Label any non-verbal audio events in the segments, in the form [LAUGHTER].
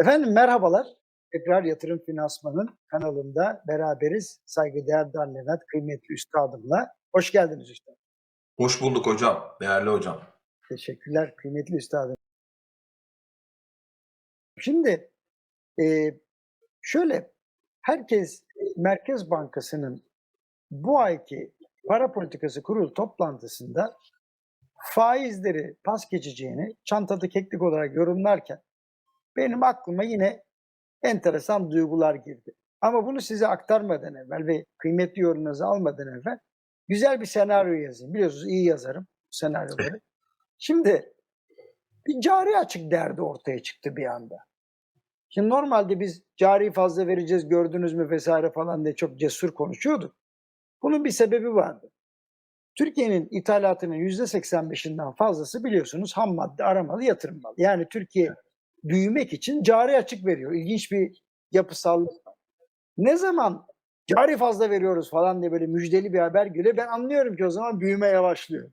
Efendim merhabalar. Tekrar Yatırım Finansman'ın kanalında beraberiz. Saygıdeğer Dan Levent, kıymetli üstadımla. Hoş geldiniz üstad. Hoş bulduk hocam, değerli hocam. Teşekkürler kıymetli üstadım. Şimdi e, şöyle herkes Merkez Bankası'nın bu ayki para politikası kurulu toplantısında faizleri pas geçeceğini çantada keklik olarak yorumlarken benim aklıma yine enteresan duygular girdi. Ama bunu size aktarmadan evvel ve kıymetli yorumunuzu almadan evvel güzel bir senaryo yazayım. Biliyorsunuz iyi yazarım senaryoları. Şimdi bir cari açık derdi ortaya çıktı bir anda. Şimdi normalde biz cari fazla vereceğiz gördünüz mü vesaire falan diye çok cesur konuşuyorduk. Bunun bir sebebi vardı. Türkiye'nin ithalatının %85'inden fazlası biliyorsunuz ham madde aramalı yatırım malı. Yani Türkiye büyümek için cari açık veriyor. İlginç bir yapısallık var. Ne zaman cari fazla veriyoruz falan diye böyle müjdeli bir haber geliyor ben anlıyorum ki o zaman büyüme yavaşlıyor.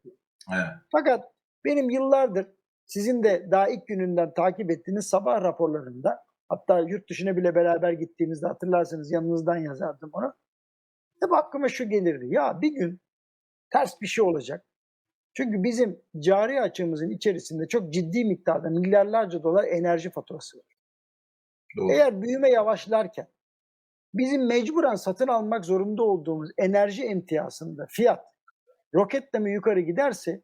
Evet. Fakat benim yıllardır sizin de daha ilk gününden takip ettiğiniz sabah raporlarında hatta yurt dışına bile beraber gittiğimizde hatırlarsanız yanınızdan yazardım onu. Hep aklıma şu gelirdi. Ya bir gün ters bir şey olacak. Çünkü bizim cari açığımızın içerisinde çok ciddi miktarda milyarlarca dolar enerji faturası var. Doğru. Eğer büyüme yavaşlarken bizim mecburen satın almak zorunda olduğumuz enerji emtiyasında fiyat roketleme yukarı giderse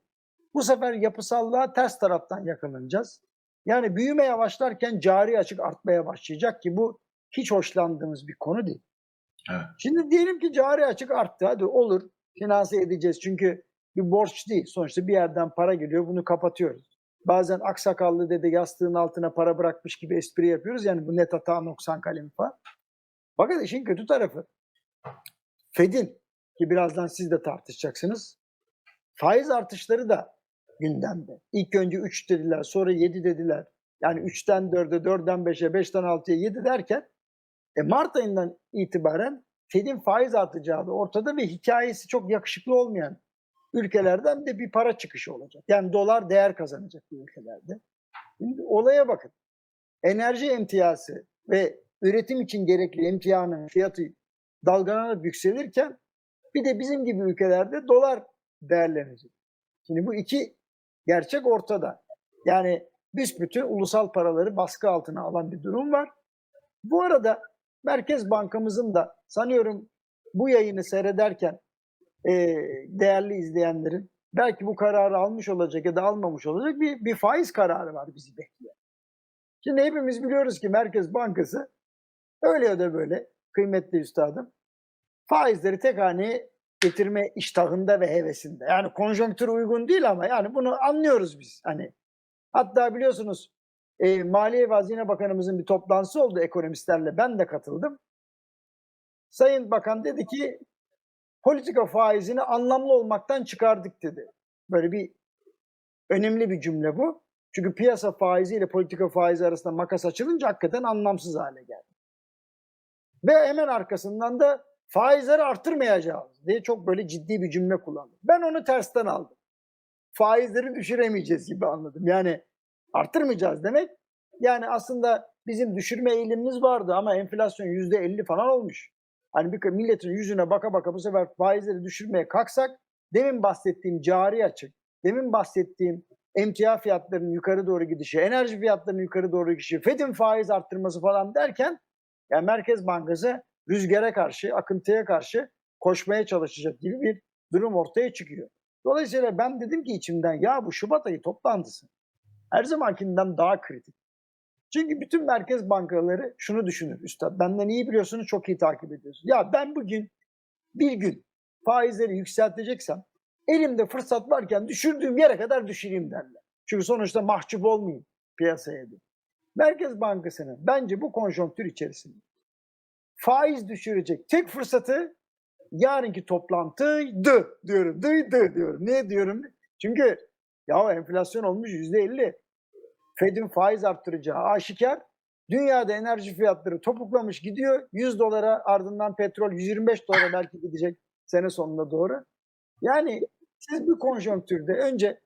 bu sefer yapısallığa ters taraftan yakalanacağız. Yani büyüme yavaşlarken cari açık artmaya başlayacak ki bu hiç hoşlandığımız bir konu değil. Evet. Şimdi diyelim ki cari açık arttı hadi olur finanse edeceğiz çünkü bir borç değil. Sonuçta bir yerden para geliyor bunu kapatıyoruz. Bazen aksakallı dede yastığın altına para bırakmış gibi espri yapıyoruz. Yani bu net hata noksan kalemi falan. Fakat işin kötü tarafı Fed'in ki birazdan siz de tartışacaksınız. Faiz artışları da gündemde. İlk önce 3 dediler sonra 7 dediler. Yani 3'ten 4'e, 4'den 5'e, 5'ten 6'ya 7 derken e Mart ayından itibaren Fed'in faiz artacağı da ortada ve hikayesi çok yakışıklı olmayan ülkelerden de bir para çıkışı olacak. Yani dolar değer kazanacak bu ülkelerde. Şimdi olaya bakın. Enerji emtiyası ve üretim için gerekli emtianın fiyatı dalgalanıp yükselirken bir de bizim gibi ülkelerde dolar değerlenecek. Şimdi bu iki gerçek ortada. Yani büsbütün ulusal paraları baskı altına alan bir durum var. Bu arada Merkez Bankamızın da sanıyorum bu yayını seyrederken e, değerli izleyenlerin belki bu kararı almış olacak ya da almamış olacak bir, bir faiz kararı var bizi bekleyen. Şimdi hepimiz biliyoruz ki Merkez Bankası öyle ya da böyle kıymetli üstadım faizleri tek haneye getirme iştahında ve hevesinde. Yani konjonktür uygun değil ama yani bunu anlıyoruz biz. Hani hatta biliyorsunuz e, Maliye ve Hazine Bakanımızın bir toplantısı oldu ekonomistlerle. Ben de katıldım. Sayın Bakan dedi ki politika faizini anlamlı olmaktan çıkardık dedi. Böyle bir önemli bir cümle bu. Çünkü piyasa faizi ile politika faizi arasında makas açılınca hakikaten anlamsız hale geldi. Ve hemen arkasından da faizleri arttırmayacağız diye çok böyle ciddi bir cümle kullandı. Ben onu tersten aldım. Faizleri düşüremeyeceğiz gibi anladım. Yani arttırmayacağız demek. Yani aslında bizim düşürme eğilimimiz vardı ama enflasyon yüzde elli falan olmuş. Hani bir milletin yüzüne baka baka bu sefer faizleri düşürmeye kalksak demin bahsettiğim cari açık, demin bahsettiğim emtia fiyatlarının yukarı doğru gidişi, enerji fiyatlarının yukarı doğru gidişi, Fed'in faiz arttırması falan derken yani Merkez Bankası rüzgara karşı, akıntıya karşı koşmaya çalışacak gibi bir durum ortaya çıkıyor. Dolayısıyla ben dedim ki içimden ya bu Şubat ayı toplantısı her zamankinden daha kritik. Çünkü bütün merkez bankaları şunu düşünür üstad. Benden iyi biliyorsunuz çok iyi takip ediyorsunuz. Ya ben bugün bir gün faizleri yükselteceksem elimde fırsat varken düşürdüğüm yere kadar düşüreyim derler. Çünkü sonuçta mahcup olmayayım piyasaya diye. Merkez Bankası'nın bence bu konjonktür içerisinde faiz düşürecek tek fırsatı yarınki toplantıydı diyorum. Dıydı diyorum. Niye diyorum? Çünkü ya enflasyon olmuş yüzde elli. Fed'in faiz arttıracağı aşikar. Dünyada enerji fiyatları topuklamış gidiyor. 100 dolara ardından petrol 125 dolara belki gidecek sene sonuna doğru. Yani siz bir konjonktürde önce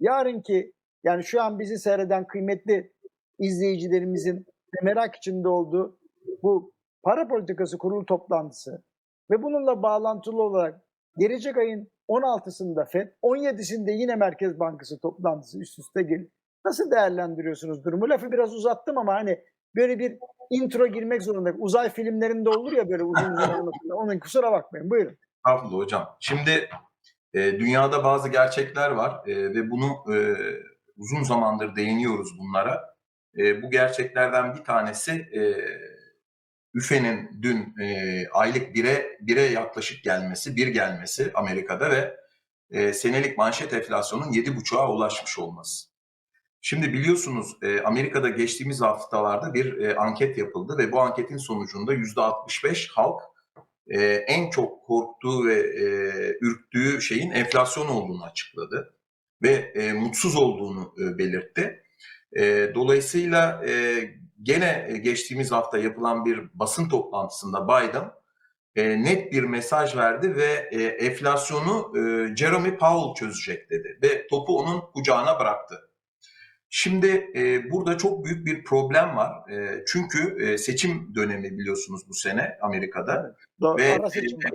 yarınki yani şu an bizi seyreden kıymetli izleyicilerimizin merak içinde olduğu bu para politikası kurulu toplantısı ve bununla bağlantılı olarak gelecek ayın 16'sında FED, 17'sinde yine Merkez Bankası toplantısı üst üste gelir. Nasıl değerlendiriyorsunuz durumu? Lafı biraz uzattım ama hani böyle bir intro girmek zorunda. Uzay filmlerinde olur ya böyle uzun uzun anlatılır. Onun kusura bakmayın. Buyurun. Estağfurullah hocam. Şimdi e, dünyada bazı gerçekler var e, ve bunu e, uzun zamandır değiniyoruz bunlara. E, bu gerçeklerden bir tanesi e, üfenin dün e, aylık bire, bire yaklaşık gelmesi, bir gelmesi Amerika'da ve e, senelik manşet enflasyonun 7,5'a ulaşmış olması. Şimdi biliyorsunuz e, Amerika'da geçtiğimiz haftalarda bir e, anket yapıldı ve bu anketin sonucunda %65 halk e, en çok korktuğu ve ürktüğü şeyin enflasyon olduğunu açıkladı ve mutsuz olduğunu belirtti. Dolayısıyla gene geçtiğimiz hafta yapılan bir basın toplantısında Biden net bir mesaj verdi ve enflasyonu Jeremy Powell çözecek dedi ve topu onun kucağına bıraktı. Şimdi e, burada çok büyük bir problem var. E, çünkü e, seçim dönemi biliyorsunuz bu sene Amerika'da. Doğru, Ve ara seçim var.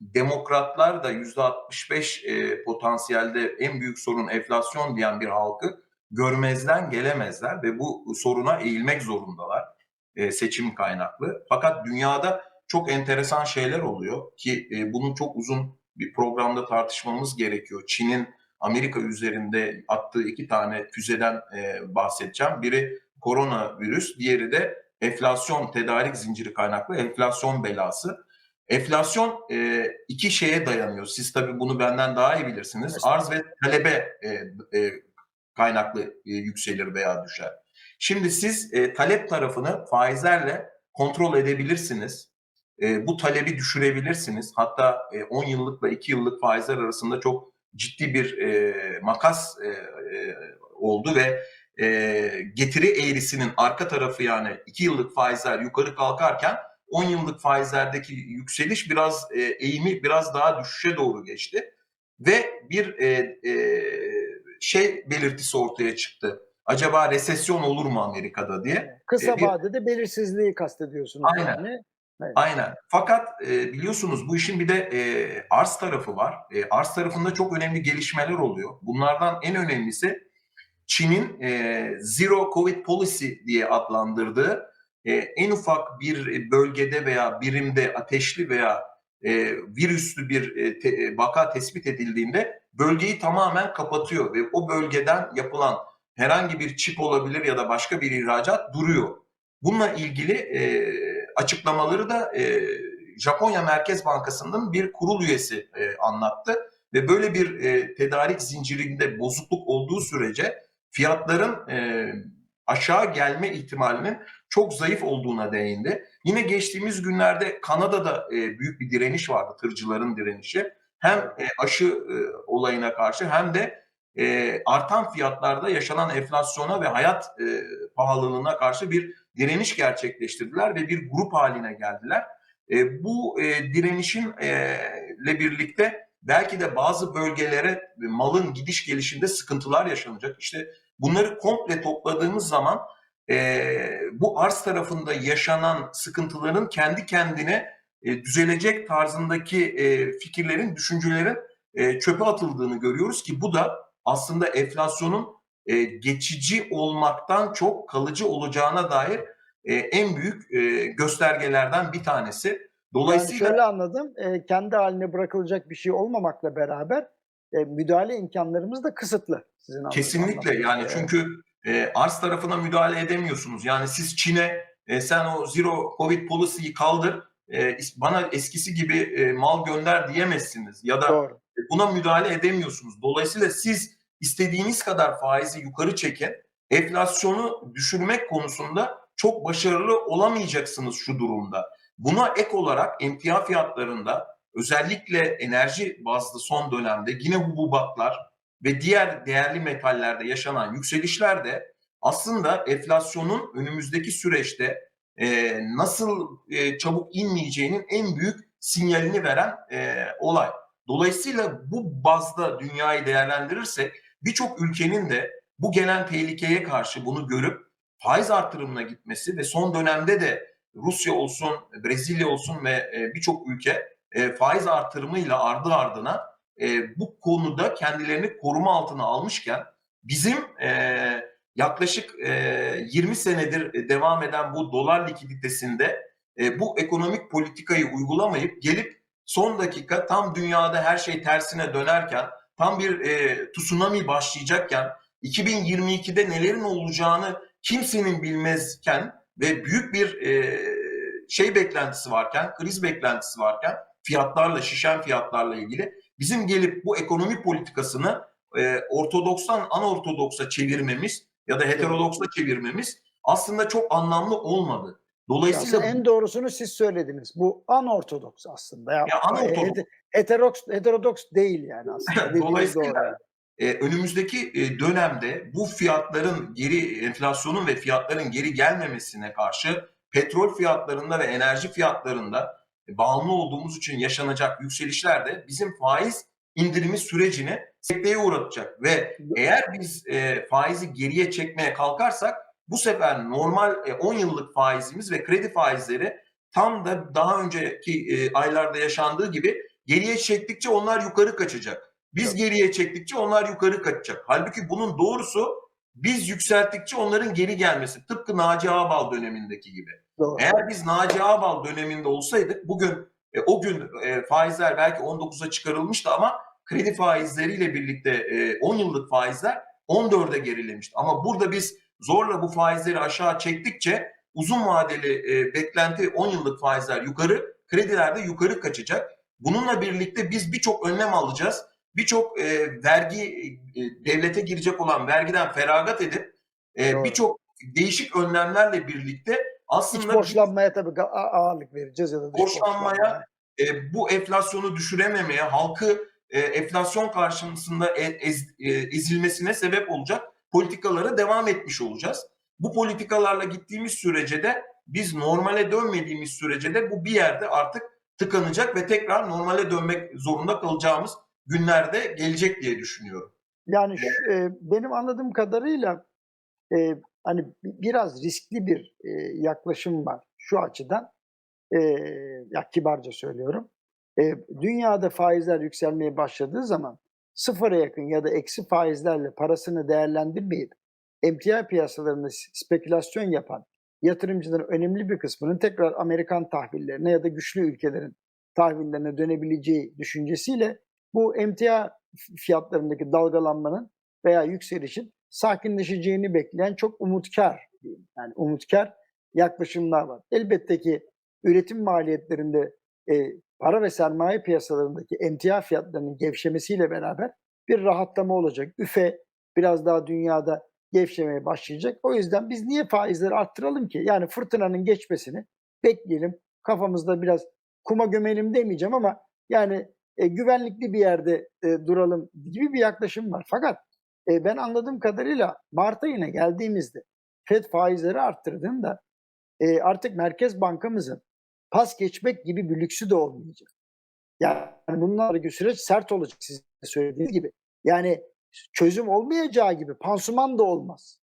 Demokratlar da %65 e, potansiyelde en büyük sorun enflasyon diyen bir halkı görmezden gelemezler ve bu soruna eğilmek zorundalar e, seçim kaynaklı. Fakat dünyada çok enteresan şeyler oluyor ki e, bunu çok uzun bir programda tartışmamız gerekiyor. Çin'in Amerika üzerinde attığı iki tane füzeden e, bahsedeceğim. Biri koronavirüs, diğeri de enflasyon tedarik zinciri kaynaklı enflasyon belası. Enflasyon e, iki şeye dayanıyor. Siz tabii bunu benden daha iyi bilirsiniz. Arz ve talebe e, e, kaynaklı e, yükselir veya düşer. Şimdi siz e, talep tarafını faizlerle kontrol edebilirsiniz. E, bu talebi düşürebilirsiniz. Hatta e, 10 yıllıkla 2 yıllık faizler arasında çok ciddi bir e, makas e, e, oldu ve e, getiri eğrisinin arka tarafı yani 2 yıllık faizler yukarı kalkarken 10 yıllık faizlerdeki yükseliş biraz e, eğimi biraz daha düşüşe doğru geçti ve bir e, e, şey belirtisi ortaya çıktı. Acaba resesyon olur mu Amerika'da diye. Kısa e, bir- vadede belirsizliği kastediyorsunuz. Aynen. Yani. Aynen. Fakat e, biliyorsunuz bu işin bir de e, arz tarafı var. E, arz tarafında çok önemli gelişmeler oluyor. Bunlardan en önemlisi Çin'in e, Zero Covid Policy diye adlandırdığı e, en ufak bir bölgede veya birimde ateşli veya e, virüslü bir e, te- e, vaka tespit edildiğinde bölgeyi tamamen kapatıyor ve o bölgeden yapılan herhangi bir çip olabilir ya da başka bir ihracat duruyor. Bununla ilgili e, açıklamaları da e, Japonya Merkez Bankası'nın bir kurul üyesi e, anlattı ve böyle bir e, tedarik zincirinde bozukluk olduğu sürece fiyatların e, aşağı gelme ihtimalinin çok zayıf olduğuna değindi. Yine geçtiğimiz günlerde Kanada'da e, büyük bir direniş vardı, tırcıların direnişi. Hem e, aşı e, olayına karşı hem de e, artan fiyatlarda yaşanan enflasyona ve hayat e, pahalılığına karşı bir direniş gerçekleştirdiler ve bir grup haline geldiler. E, bu e, direnişin e, birlikte belki de bazı bölgelere malın gidiş gelişinde sıkıntılar yaşanacak. İşte bunları komple topladığımız zaman e, bu arz tarafında yaşanan sıkıntıların kendi kendine e, düzelecek tarzındaki e, fikirlerin, düşüncelerin e, çöpe atıldığını görüyoruz ki bu da aslında enflasyonun e, geçici olmaktan çok kalıcı olacağına dair e, en büyük e, göstergelerden bir tanesi. Yani Dolayısıyla şöyle anladım. e, kendi haline bırakılacak bir şey olmamakla beraber e, müdahale imkanlarımız da kısıtlı. Sizin kesinlikle anladığınız yani çünkü e, arz tarafına müdahale edemiyorsunuz. Yani siz Çin'e e, sen o zero covid policy'yi kaldır e, bana eskisi gibi e, mal gönder diyemezsiniz ya da Doğru. buna müdahale edemiyorsunuz. Dolayısıyla siz istediğiniz kadar faizi yukarı çekin. Enflasyonu düşürmek konusunda çok başarılı olamayacaksınız şu durumda. Buna ek olarak emtia fiyatlarında özellikle enerji bazlı son dönemde yine hububatlar ve diğer değerli metallerde yaşanan yükselişler de aslında enflasyonun önümüzdeki süreçte e, nasıl e, çabuk inmeyeceğinin en büyük sinyalini veren e, olay. Dolayısıyla bu bazda dünyayı değerlendirirsek birçok ülkenin de bu gelen tehlikeye karşı bunu görüp faiz artırımına gitmesi ve son dönemde de Rusya olsun, Brezilya olsun ve e, birçok ülke e, faiz artırımıyla ardı ardına e, bu konuda kendilerini koruma altına almışken bizim yaklaşık e, 20 senedir devam eden bu dolar likiditesinde bu ekonomik politikayı uygulamayıp gelip son dakika tam dünyada her şey tersine dönerken tam bir e, tsunami başlayacakken 2022'de nelerin olacağını kimsenin bilmezken ve büyük bir e, şey beklentisi varken, kriz beklentisi varken fiyatlarla, şişen fiyatlarla ilgili bizim gelip bu ekonomi politikasını e, ortodokstan anortodoksa çevirmemiz ya da heterodoksa çevirmemiz aslında çok anlamlı olmadı. Dolayısıyla Aslında en doğrusunu siz söylediniz. Bu anortodoks aslında. Ya, Ya anortodoks. hete- Heterodoks, heterodoks değil yani aslında. [LAUGHS] Dolayısıyla doğru. e, önümüzdeki e, dönemde bu fiyatların geri enflasyonun ve fiyatların geri gelmemesine karşı petrol fiyatlarında ve enerji fiyatlarında e, bağımlı olduğumuz için yaşanacak yükselişler de bizim faiz indirimi sürecini sekteye uğratacak ve eğer biz e, faizi geriye çekmeye kalkarsak bu sefer normal e, 10 yıllık faizimiz ve kredi faizleri tam da daha önceki e, aylarda yaşandığı gibi geriye çektikçe onlar yukarı kaçacak. Biz Tabii. geriye çektikçe onlar yukarı kaçacak. Halbuki bunun doğrusu biz yükselttikçe onların geri gelmesi. Tıpkı Naci Ağbal dönemindeki gibi. Doğru. Eğer biz Naci Ağbal döneminde olsaydık bugün e, o gün e, faizler belki 19'a çıkarılmıştı ama kredi faizleriyle birlikte e, 10 yıllık faizler 14'e gerilemişti. Ama burada biz zorla bu faizleri aşağı çektikçe uzun vadeli e, beklenti 10 yıllık faizler yukarı, krediler de yukarı kaçacak. Bununla birlikte biz birçok önlem alacağız. Birçok e, vergi e, devlete girecek olan vergiden feragat edip e, birçok değişik önlemlerle birlikte İç aslında borçlanmaya tabii ağırlık vereceğiz ya da borçlanmaya. e, bu enflasyonu düşürememeye, halkı e, enflasyon karşısında e- ez- e, ezilmesine sebep olacak politikalara devam etmiş olacağız. Bu politikalarla gittiğimiz sürece de biz normale dönmediğimiz sürece de bu bir yerde artık tıkanacak ve tekrar normale dönmek zorunda kalacağımız günlerde gelecek diye düşünüyorum. Yani şu- e, benim anladığım kadarıyla e, hani bi- biraz riskli bir e, yaklaşım var şu açıdan. E, ya kibarca söylüyorum. E, dünyada faizler yükselmeye başladığı zaman sıfıra yakın ya da eksi faizlerle parasını değerlendirmeyip emtia piyasalarında spekülasyon yapan yatırımcıların önemli bir kısmının tekrar Amerikan tahvillerine ya da güçlü ülkelerin tahvillerine dönebileceği düşüncesiyle bu emtia fiyatlarındaki dalgalanmanın veya yükselişin sakinleşeceğini bekleyen çok umutkar diyeyim. Yani umutkar yaklaşımlar var. Elbette ki üretim maliyetlerinde e, para ve sermaye piyasalarındaki emtia fiyatlarının gevşemesiyle beraber bir rahatlama olacak. Üfe biraz daha dünyada gevşemeye başlayacak. O yüzden biz niye faizleri arttıralım ki? Yani fırtınanın geçmesini bekleyelim. Kafamızda biraz kuma gömelim demeyeceğim ama yani e, güvenlikli bir yerde e, duralım gibi bir yaklaşım var. Fakat e, ben anladığım kadarıyla Mart ayına geldiğimizde FED faizleri arttırdığında e, artık Merkez Bankamızın pas geçmek gibi bir lüksü de olmayacak. Yani bundan sonraki süreç sert olacak sizin söylediğiniz gibi. Yani çözüm olmayacağı gibi pansuman da olmaz.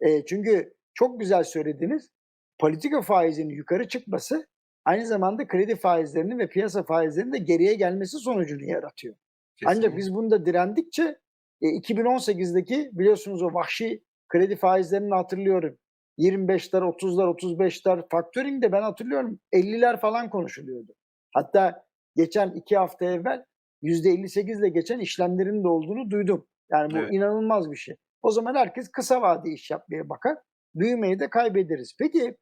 E, çünkü çok güzel söylediniz. Politika faizinin yukarı çıkması aynı zamanda kredi faizlerinin ve piyasa faizlerinin de geriye gelmesi sonucunu yaratıyor. Ancak Kesinlikle. biz bunda direndikçe e, 2018'deki biliyorsunuz o vahşi kredi faizlerini hatırlıyorum. 25'ler, 30'lar, 35'ler, factoring de ben hatırlıyorum 50'ler falan konuşuluyordu. Hatta geçen iki hafta evvel %58 ile geçen işlemlerin de olduğunu duydum. Yani bu Evet. inanılmaz bir şey. O zaman herkes kısa vade iş yapmaya bakar. Büyümeyi de kaybederiz. Peki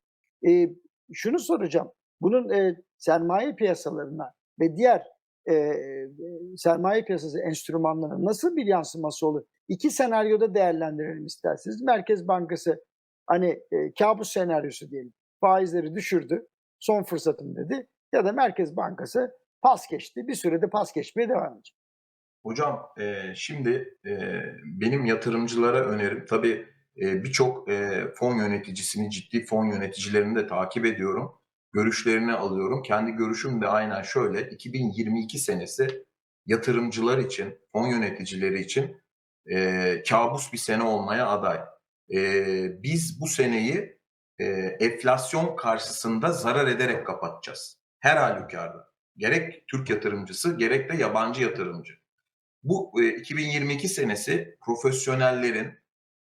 e, şunu soracağım. Bunun e, sermaye piyasalarına ve diğer e, sermaye piyasası enstrümanlarına nasıl bir yansıması olur? İki senaryoda değerlendirelim isterseniz. Merkez Bankası hani e, kabus senaryosu diyelim. Faizleri düşürdü. Son fırsatım dedi. Ya da Merkez Bankası pas geçti. Bir sürede pas geçmeye devam edecek. Hocam e, şimdi e, benim yatırımcılara önerim tabii e, birçok e, fon yöneticisini, ciddi fon yöneticilerini de takip ediyorum. Görüşlerini alıyorum. Kendi görüşüm de aynen şöyle. 2022 senesi yatırımcılar için, fon yöneticileri için e, kabus bir sene olmaya aday. E, biz bu seneyi e, enflasyon karşısında zarar ederek kapatacağız. Her halükarda. Gerek Türk yatırımcısı gerek de yabancı yatırımcı. Bu e, 2022 senesi profesyonellerin,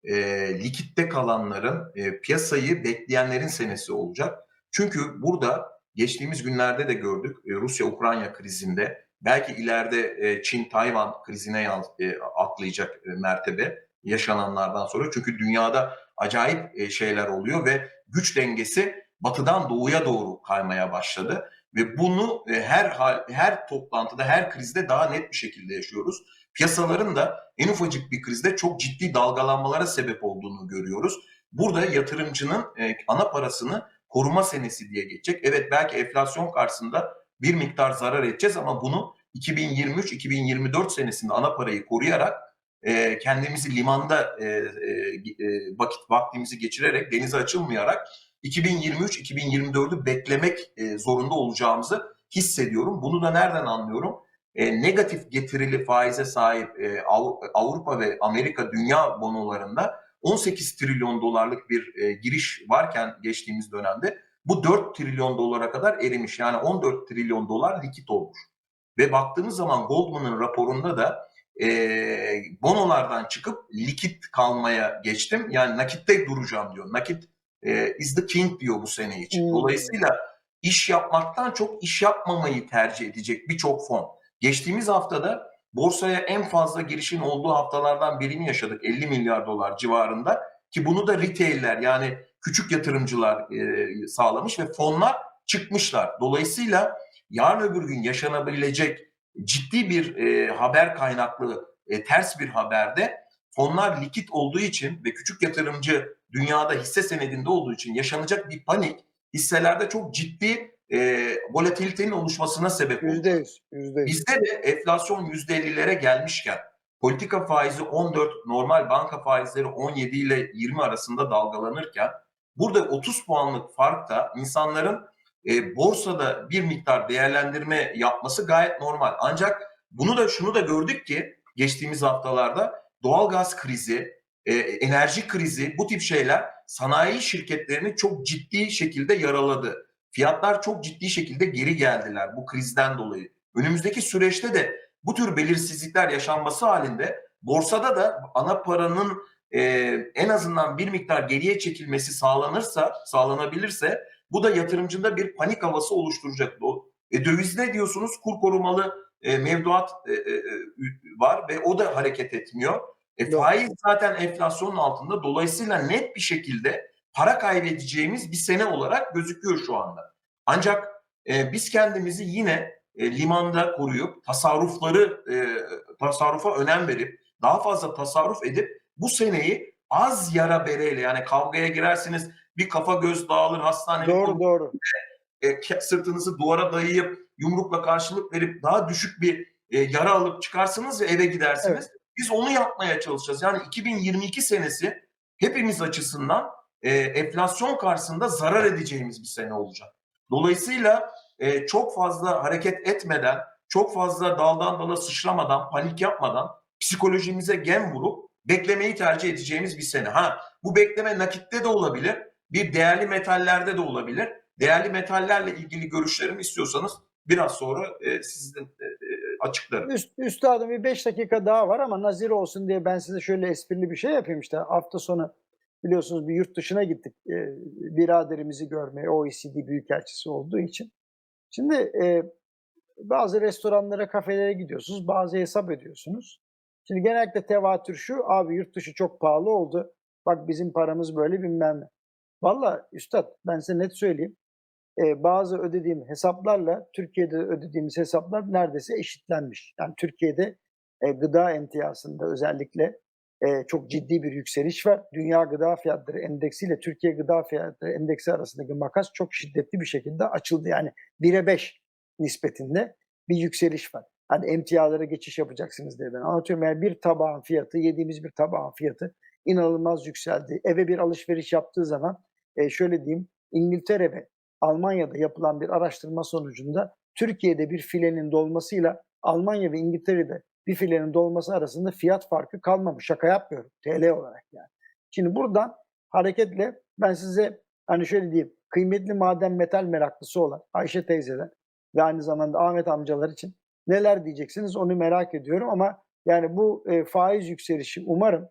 e, likitte kalanların, e, piyasayı bekleyenlerin senesi olacak. Çünkü burada geçtiğimiz günlerde de gördük e, Rusya-Ukrayna krizinde belki ileride e, Çin-Tayvan krizine e, atlayacak e, mertebe yaşananlardan sonra. Çünkü dünyada acayip e, şeyler oluyor ve güç dengesi batıdan doğuya doğru kaymaya başladı ve bunu e, her her toplantıda, her krizde daha net bir şekilde yaşıyoruz. Piyasaların da en ufacık bir krizde çok ciddi dalgalanmalara sebep olduğunu görüyoruz. Burada yatırımcının e, ana parasını koruma senesi diye geçecek. Evet belki enflasyon karşısında bir miktar zarar edeceğiz ama bunu 2023-2024 senesinde ana parayı koruyarak e, kendimizi limanda e, e, e, vakit vaktimizi geçirerek denize açılmayarak 2023-2024'ü beklemek zorunda olacağımızı hissediyorum. Bunu da nereden anlıyorum? Negatif getirili faize sahip Av- Avrupa ve Amerika dünya bonolarında 18 trilyon dolarlık bir giriş varken geçtiğimiz dönemde bu 4 trilyon dolara kadar erimiş. Yani 14 trilyon dolar likit olmuş. Ve baktığımız zaman Goldman'ın raporunda da e, bonolardan çıkıp likit kalmaya geçtim. Yani nakitte duracağım diyor. Nakit e, is the king diyor bu sene için. Hmm. Dolayısıyla iş yapmaktan çok iş yapmamayı tercih edecek birçok fon. Geçtiğimiz haftada borsaya en fazla girişin olduğu haftalardan birini yaşadık. 50 milyar dolar civarında ki bunu da retailler yani küçük yatırımcılar e, sağlamış ve fonlar çıkmışlar. Dolayısıyla yarın öbür gün yaşanabilecek ciddi bir e, haber kaynaklı e, ters bir haberde fonlar likit olduğu için ve küçük yatırımcı dünyada hisse senedinde olduğu için yaşanacak bir panik hisselerde çok ciddi e, volatilitenin oluşmasına sebep oldu. Yüzde yüz. Yüzde yüz. Bizde de enflasyon %50'lere gelmişken politika faizi 14, normal banka faizleri 17 ile 20 arasında dalgalanırken burada 30 puanlık farkta insanların e, borsada bir miktar değerlendirme yapması gayet normal. Ancak bunu da şunu da gördük ki geçtiğimiz haftalarda doğalgaz krizi, e, enerji krizi bu tip şeyler sanayi şirketlerini çok ciddi şekilde yaraladı. Fiyatlar çok ciddi şekilde geri geldiler bu krizden dolayı. Önümüzdeki süreçte de bu tür belirsizlikler yaşanması halinde borsada da ana paranın e, en azından bir miktar geriye çekilmesi sağlanırsa, sağlanabilirse bu da yatırımcında bir panik havası oluşturacak. E, döviz ne diyorsunuz? Kur korumalı e, mevduat e, e, e, var ve o da hareket etmiyor. E, faiz zaten enflasyonun altında. Dolayısıyla net bir şekilde para kaybedeceğimiz bir sene olarak gözüküyor şu anda. Ancak e, biz kendimizi yine e, limanda koruyup tasarrufları e, tasarrufa önem verip daha fazla tasarruf edip bu seneyi az yara bereyle yani kavgaya girersiniz bir kafa göz dağılır hastanede Doğru doğru. e, sırtınızı duvara dayayıp yumrukla karşılık verip daha düşük bir e, yara alıp çıkarsınız ve eve gidersiniz. Biz onu yapmaya çalışacağız. Yani 2022 senesi hepimiz açısından e, enflasyon karşısında zarar edeceğimiz bir sene olacak. Dolayısıyla e, çok fazla hareket etmeden, çok fazla daldan dala sıçramadan, panik yapmadan psikolojimize gem vurup beklemeyi tercih edeceğimiz bir sene. Ha bu bekleme nakitte de olabilir, bir değerli metallerde de olabilir. Değerli metallerle ilgili görüşlerimi istiyorsanız biraz sonra e, sizin e, e, açıklarım. Üst, üstadım bir 5 dakika daha var ama nazir olsun diye ben size şöyle esprili bir şey yapayım işte. Hafta sonu biliyorsunuz bir yurt dışına gittik. E, biraderimizi görmeye OECD Büyükelçisi olduğu için. Şimdi e, bazı restoranlara, kafelere gidiyorsunuz. Bazı hesap ediyorsunuz. Şimdi genellikle tevatür şu. Abi yurt dışı çok pahalı oldu. Bak bizim paramız böyle bilmem ne. Valla üstad ben size net söyleyeyim. E, bazı ödediğim hesaplarla Türkiye'de ödediğimiz hesaplar neredeyse eşitlenmiş. Yani Türkiye'de e, gıda emtiyasında özellikle e, çok ciddi bir yükseliş var. Dünya Gıda Fiyatları Endeksi ile Türkiye Gıda Fiyatları Endeksi arasındaki makas çok şiddetli bir şekilde açıldı. Yani 1'e 5 nispetinde bir yükseliş var. Hani emtialara geçiş yapacaksınız diye ben anlatıyorum. Yani bir tabağın fiyatı, yediğimiz bir tabağın fiyatı inanılmaz yükseldi. Eve bir alışveriş yaptığı zaman e, şöyle diyeyim İngiltere ve Almanya'da yapılan bir araştırma sonucunda Türkiye'de bir filenin dolmasıyla Almanya ve İngiltere'de bir filenin dolması arasında fiyat farkı kalmamış. Şaka yapmıyorum. TL olarak yani. Şimdi buradan hareketle ben size hani şöyle diyeyim kıymetli maden metal meraklısı olan Ayşe teyzeler ve aynı zamanda Ahmet amcalar için neler diyeceksiniz onu merak ediyorum ama yani bu e, faiz yükselişi umarım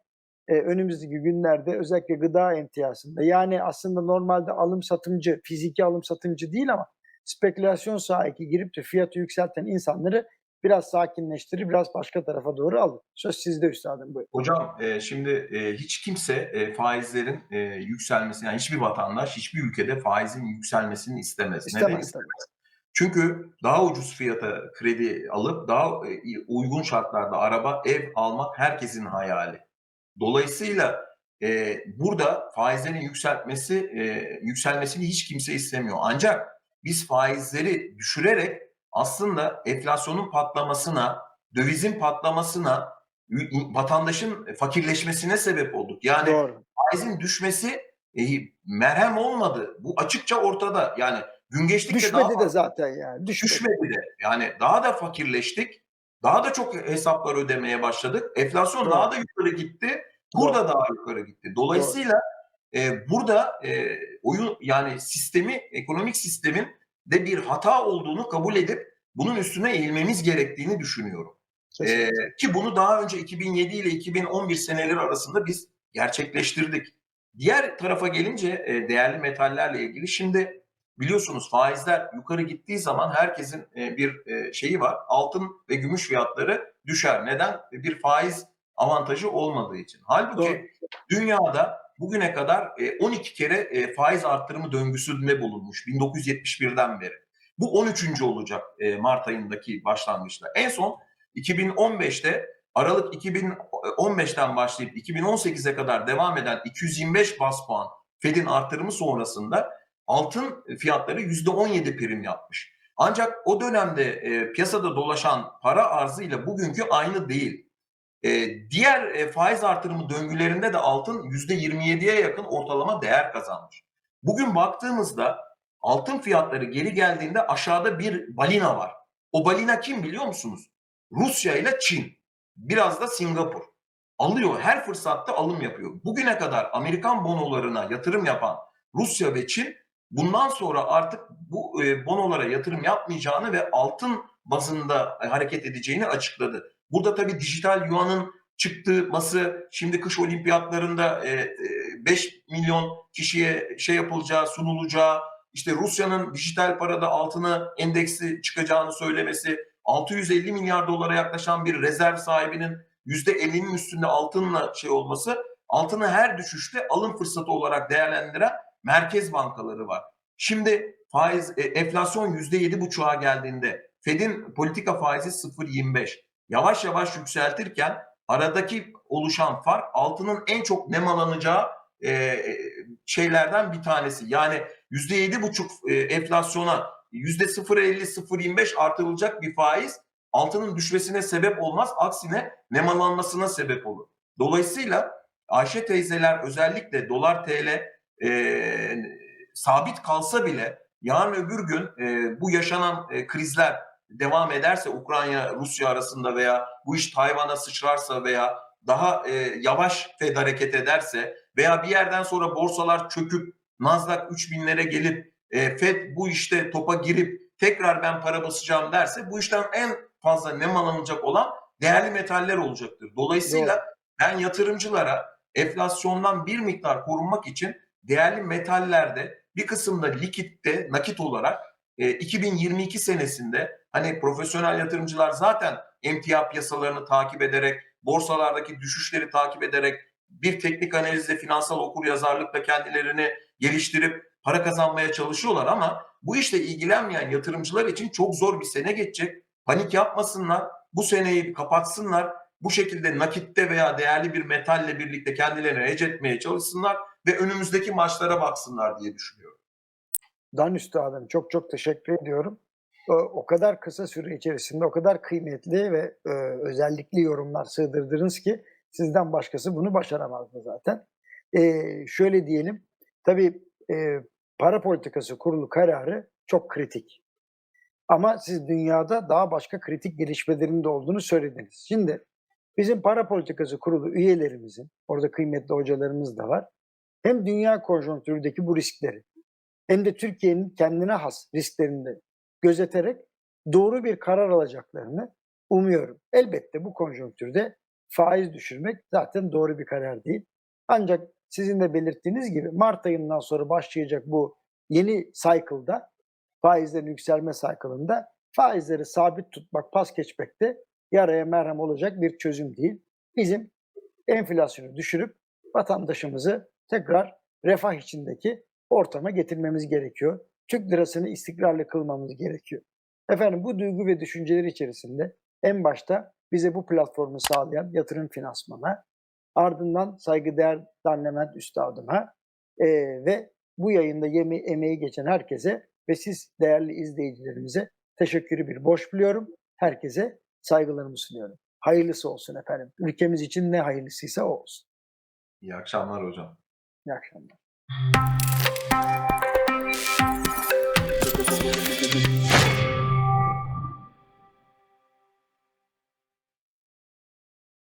e, önümüzdeki günlerde özellikle gıda emtiyasında yani aslında normalde alım satımcı, fiziki alım satımcı değil ama spekülasyon sahibi girip de fiyatı yükselten insanları biraz sakinleştirir, biraz başka tarafa doğru alır. Söz sizde üstadım buyurun. Hocam e, şimdi e, hiç kimse e, faizlerin e, yükselmesini, yani hiçbir vatandaş hiçbir ülkede faizin yükselmesini istemez. Neden İstemez istemez? tabii. Çünkü daha ucuz fiyata kredi alıp daha e, uygun şartlarda araba, ev almak herkesin hayali. Dolayısıyla e, burada faizlerin yükseltmesi, e, yükselmesini hiç kimse istemiyor. Ancak biz faizleri düşürerek aslında enflasyonun patlamasına, dövizin patlamasına, vatandaşın fakirleşmesine sebep olduk. Yani Doğru. faizin düşmesi e, merhem olmadı. Bu açıkça ortada. Yani gün geçtikçe daha Düşmedi de zaten yani. Düşmedi. düşmedi de. Yani daha da fakirleştik. Daha da çok hesaplar ödemeye başladık. Enflasyon Doğru. daha da yukarı gitti. Burada daha yukarı gitti. Dolayısıyla e, burada e, oyun yani sistemi, ekonomik sistemin de bir hata olduğunu kabul edip bunun üstüne eğilmemiz gerektiğini düşünüyorum. Kesinlikle. ki bunu daha önce 2007 ile 2011 seneleri arasında biz gerçekleştirdik. Diğer tarafa gelince e, değerli metallerle ilgili şimdi biliyorsunuz faizler yukarı gittiği zaman herkesin e, bir e, şeyi var. Altın ve gümüş fiyatları düşer. Neden? Bir faiz avantajı olmadığı için. Halbuki Doğru. dünyada bugüne kadar e, 12 kere e, faiz arttırımı döngüsünde bulunmuş 1971'den beri. Bu 13. olacak e, Mart ayındaki başlangıçta. En son 2015'te Aralık 2015'ten başlayıp 2018'e kadar devam eden 225 bas puan Fed'in artırımı sonrasında altın fiyatları %17 prim yapmış. Ancak o dönemde e, piyasada dolaşan para arzıyla bugünkü aynı değil. E, diğer e, faiz artırımı döngülerinde de altın %27'ye yakın ortalama değer kazanmış. Bugün baktığımızda altın fiyatları geri geldiğinde aşağıda bir balina var. O balina kim biliyor musunuz? Rusya ile Çin. Biraz da Singapur. Alıyor her fırsatta alım yapıyor. Bugüne kadar Amerikan bonolarına yatırım yapan Rusya ve Çin bundan sonra artık bu e, bonolara yatırım yapmayacağını ve altın bazında e, hareket edeceğini açıkladı. Burada tabii dijital yuanın çıkması şimdi kış olimpiyatlarında e, e, 5 milyon kişiye şey yapılacağı, sunulacağı, işte Rusya'nın dijital parada altını endeksi çıkacağını söylemesi, 650 milyar dolara yaklaşan bir rezerv sahibinin %50'nin üstünde altınla şey olması, altını her düşüşte alım fırsatı olarak değerlendiren merkez bankaları var. Şimdi faiz e, enflasyon %7,5'a geldiğinde Fed'in politika faizi 0.25 yavaş yavaş yükseltirken aradaki oluşan fark altının en çok nemalanacağı e, şeylerden bir tanesi. Yani %7,5 e, enflasyona %0.50-0.25 artırılacak bir faiz altının düşmesine sebep olmaz. Aksine nemalanmasına sebep olur. Dolayısıyla Ayşe teyzeler özellikle dolar TL e, sabit kalsa bile yarın öbür gün e, bu yaşanan e, krizler devam ederse Ukrayna Rusya arasında veya bu iş Tayvan'a sıçrarsa veya daha e, yavaş Fed hareket ederse veya bir yerden sonra borsalar çöküp Nasdaq 3000'lere gelip e, Fed bu işte topa girip tekrar ben para basacağım derse bu işten en fazla nemalanacak olan değerli metaller olacaktır. Dolayısıyla Doğru. ben yatırımcılara enflasyondan bir miktar korunmak için değerli metallerde bir kısımda likitte nakit olarak e, 2022 senesinde hani profesyonel yatırımcılar zaten emtia piyasalarını takip ederek borsalardaki düşüşleri takip ederek bir teknik analizle finansal okuryazarlıkla kendilerini geliştirip para kazanmaya çalışıyorlar ama bu işle ilgilenmeyen yatırımcılar için çok zor bir sene geçecek. Panik yapmasınlar. Bu seneyi kapatsınlar. Bu şekilde nakitte veya değerli bir metalle birlikte kendilerini hece etmeye çalışsınlar ve önümüzdeki maçlara baksınlar diye düşünüyorum. Dan Üstadım çok çok teşekkür ediyorum. O, kadar kısa süre içerisinde o kadar kıymetli ve e, özellikli yorumlar sığdırdınız ki sizden başkası bunu başaramazdı zaten. E, şöyle diyelim, tabii e, para politikası kurulu kararı çok kritik. Ama siz dünyada daha başka kritik gelişmelerin de olduğunu söylediniz. Şimdi bizim para politikası kurulu üyelerimizin, orada kıymetli hocalarımız da var, hem dünya konjonktüründeki bu riskleri hem de Türkiye'nin kendine has risklerini de gözeterek doğru bir karar alacaklarını umuyorum. Elbette bu konjonktürde faiz düşürmek zaten doğru bir karar değil. Ancak sizin de belirttiğiniz gibi Mart ayından sonra başlayacak bu yeni cycle'da faizlerin yükselme cycle'ında faizleri sabit tutmak, pas geçmekte yaraya merhem olacak bir çözüm değil. Bizim enflasyonu düşürüp vatandaşımızı tekrar refah içindeki ortama getirmemiz gerekiyor. Türk lirasını istikrarlı kılmamız gerekiyor. Efendim bu duygu ve düşünceler içerisinde en başta bize bu platformu sağlayan yatırım finansmana, ardından saygıdeğer Danlament Üstadıma eee, ve bu yayında yeme emeği geçen herkese ve siz değerli izleyicilerimize teşekkürü bir borç biliyorum. Herkese saygılarımı sunuyorum. Hayırlısı olsun efendim. Ülkemiz için ne hayırlısıysa o olsun. İyi akşamlar hocam. İyi akşamlar.